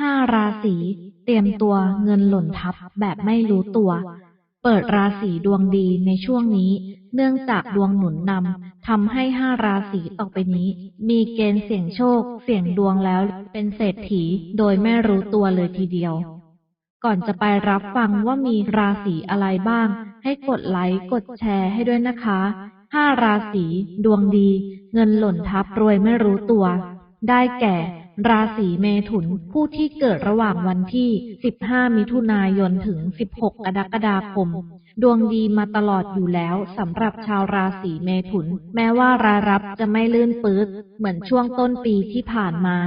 ห้าราศีเตรียมตัวเงินหล่นทับแบบไม่รู้ตัว เปิดราศีดวงดีในช่วงนี้ เนื่องจากดวงหนุนนำทำให้ห้าราศีต่อไปนี้ มีเกณฑ์เสี่ยงโชค เสี่ยงดวงแล้วเป็นเศรษฐีโดยไม่รู้ตัวเลยทีเดียว ก่อนจะไปรับฟังว่ามีราศีอะไรบ้าง ให้กดไลค์กดแชร์ให้ด้วยนะคะห้าราศีดวงดี เงินหล่นทับรวยไม่รู้ตัว ได้แก่ ราศีเมถุนผู้ที่เกิดระหว่างวันที่ 15 มิถุนายนถึง 16 กรกฎาคม ดวงดีมาตลอดอยู่แล้วสำหรับชาวราศีเมถุน แม้ว่ารายรับจะไม่ลื่นปื๊ดเหมือนช่วงต้นปีที่ผ่านมา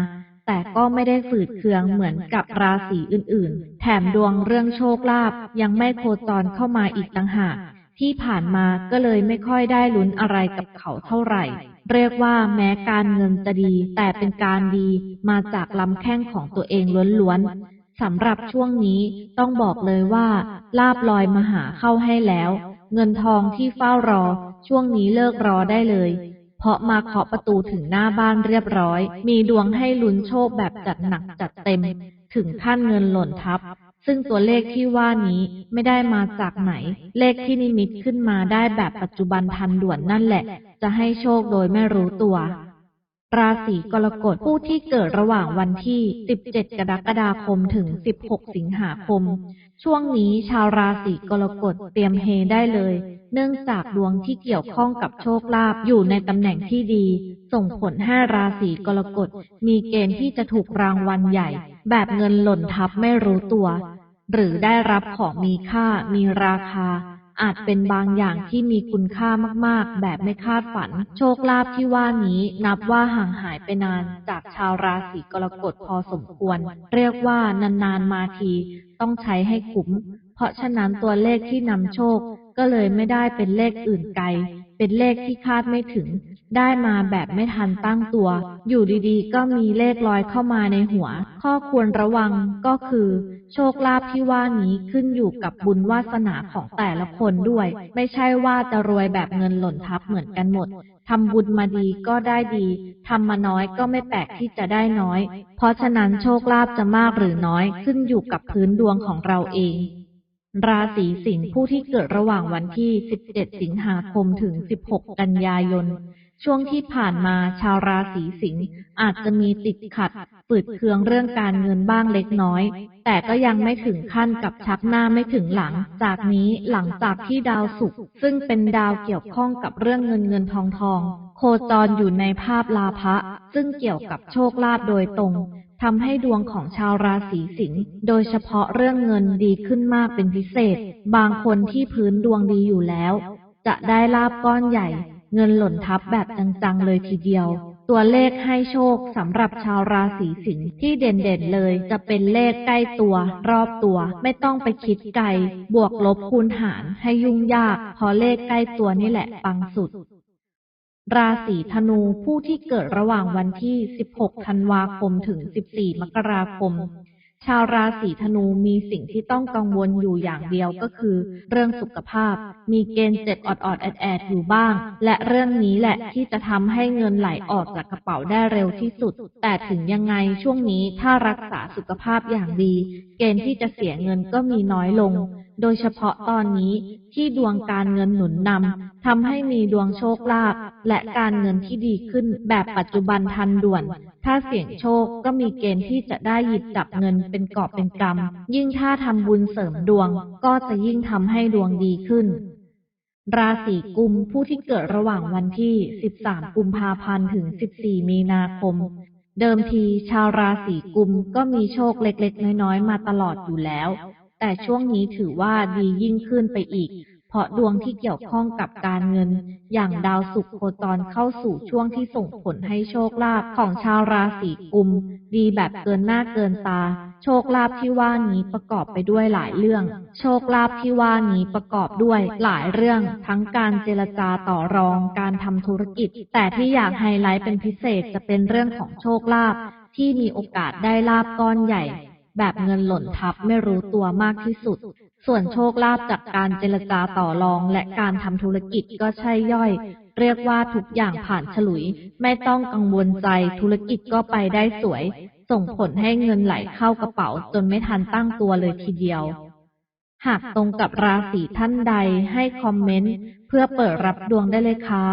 แต่ก็ไม่ได้ฝืดเคืองเหมือนกับราศีอื่นๆ แถมดวงเรื่องโชคลาภยังไม่โคจรเข้ามาอีกต่างหากที่ผ่านมาก็เลยไม่ค่อยได้ลุ้นอะไรกับเขาเท่าไหร่ เรียกว่าแม้การเงินจะดี แต่เป็นการดีมาจากลำแข้งของตัวเองล้วนๆสำหรับช่วงนี้ต้องบอกเลยว่า ลาบลอยมาหาเข้าให้แล้ว เงินทองที่เฝ้ารอ ช่วงนี้เลิกรอได้เลย เพราะมาเคาะประตูถึงหน้าบ้านเรียบร้อย มีดวงให้ลุ้นโชคแบบจัดหนักจัดเต็ม ถึงขั้นเงินหล่นทับ ซึ่งตัวเลขที่ว่านี้ไม่ได้มาจากไหน เลขที่นิมิตขึ้นมาได้แบบปัจจุบันทันด่วนนั่นแหละ จะให้โชคโดยไม่รู้ตัว ราศีกรกฎผู้ที่เกิดระหว่างวันที่ 17 กรกฎาคมถึง 16 สิงหาคม ช่วงนี้ชาวราศีกรกฎเตรียมเฮได้เลย เนื่องจากดวงที่เกี่ยวข้องกับโชคลาภอยู่ในตำแหน่งที่ดี ส่งผลให้ราศีกรกฎมีเกณฑ์ที่จะถูกรางวัลใหญ่ แบบเงินหล่นทับไม่รู้ตัว หรือได้รับของมีค่ามีราคา อาจเป็นบางอย่างที่มีคุณค่ามากๆ แบบไม่คาดฝัน โชคลาภที่ว่านี้นับว่าห่างหายไปนานจากชาวราศีกรกฎพอสมควร เรียกว่านานๆมาที ต้องใช้ให้คุ้มเพราะฉะนั้นตัวเลขที่นำโชค ก็เลยไม่ได้เป็นเลขอื่นไกล เป็นเลขที่คาดไม่ถึง ได้มาแบบไม่ทันตั้งตัว อยู่ดีๆ ก็มีเลขลอยเข้ามาในหัว ข้อควรระวังก็คือ โชคลาภที่ว่านี้ขึ้นอยู่กับบุญวาสนาของแต่ละคนด้วย ไม่ใช่ว่าจะรวยแบบเงินหล่นทับเหมือนกันหมดทำบุญมาดีก็ได้ดีทำมาน้อยก็ไม่แปลกที่จะได้น้อย เพราะฉะนั้นโชคลาภจะมากหรือน้อยขึ้นอยู่กับพื้นดวงของเราเอง ราศีสิงห์ผู้ที่เกิดระหว่างวันที่ 17 สิงหาคมถึง 16 กันยายน ช่วงที่ผ่านมาชาวราศีสิงห์อาจจะมีติดขัดฝืดเคืองเรื่องการเงินบ้างเล็กน้อย แต่ก็ยังไม่ถึงขั้นกับชักหน้าไม่ถึงหลัง จากนี้หลังจากที่ดาวศุกร์ซึ่งเป็นดาวเกี่ยวข้องกับเรื่องเงินเงินทองทอง โคจรอยู่ในภาพลาภะซึ่งเกี่ยวกับโชคลาภโดยตรง ทำให้ดวงของชาวราศีสิงห์โดยเฉพาะเรื่องเงินดีขึ้นมากเป็นพิเศษ บางคนที่พื้นดวงดีอยู่แล้ว จะได้ลาบก้อนใหญ่ เงินหล่นทับแบบจังๆเลยทีเดียว ตัวเลขให้โชคสำหรับชาวราศีสิงห์ที่เด่นๆเลย จะเป็นเลขใกล้ตัว รอบตัว ไม่ต้องไปคิดไกล บวกลบคูณหารให้ยุ่งยากเพราะเลขใกล้ตัวนี่แหละปังสุด ราศีธนูผู้ที่เกิดระหว่างวันที่ 16 ธันวาคมถึง 14 มกราคม ชาวราศีธนูมีสิ่งที่ต้องกังวลอยู่อย่างเดียวก็คือ เรื่องสุขภาพ มีเกณฑ์เจ็บออดๆแอดๆอยู่บ้าง และเรื่องนี้แหละที่จะทำให้เงินไหลออกจากกระเป๋าได้เร็วที่สุด แต่ถึงยังไงช่วงนี้ถ้ารักษาสุขภาพอย่างดี เกณฑ์ที่จะเสียเงินก็มีน้อยลงโดยเฉพาะตอนนี้ที่ดวงการเงินหนุนนำทำให้มีดวงโชคลาภและการเงินที่ดีขึ้นแบบปัจจุบันทันด่วน ถ้าเสี่ยงโชคก็มีเกณฑ์ที่จะได้หยิบจับเงินเป็นกอบเป็นกำยิ่งถ้าทำบุญเสริมดวง ก็จะยิ่งทำให้ดวงดีขึ้นราศีกุมผู้ที่เกิดระหว่างวันที่ 13 กุมภาพันธ์ ถึง 14 มีนาคม เดิมทีชาวราศีกุมก็มีโชคเล็กๆ น้อยๆ มาตลอดอยู่แล้ว แต่ช่วงนี้ถือว่าดียิ่งขึ้นไปอีก เพราะดวงที่เกี่ยวข้องกับการเงิน อย่างดาวศุกร์โคจรเข้าสู่ช่วงที่ส่งผลให้โชคลาภของชาวราศีกุม ดีแบบเกินหน้าเกินตา โชคลาภที่ว่านี้ประกอบไปด้วยหลายเรื่อง โชคลาภที่ว่านี้ประกอบด้วยหลายเรื่อง ทั้งการเจรจาต่อรองการทำธุรกิจ แต่ที่อยากไฮไลท์เป็นพิเศษจะเป็นเรื่องของโชคลาภที่มีโอกาสได้ลาบก้อนใหญ่ แบบเงินหล่นทับไม่รู้ตัวมากที่สุด ส่วนโชคลาภจากการเจรจาต่อรองและการทำธุรกิจก็ใช่ย่อย เรียกว่าทุกอย่างผ่านฉลุย ไม่ต้องกังวลใจธุรกิจก็ไปได้สวย ส่งผลให้เงินไหลเข้ากระเป๋าจนไม่ทันตั้งตัวเลยทีเดียว หากตรงกับราศีท่านใดให้คอมเมนต์ เพื่อเปิดรับดวงได้เลยค่ะ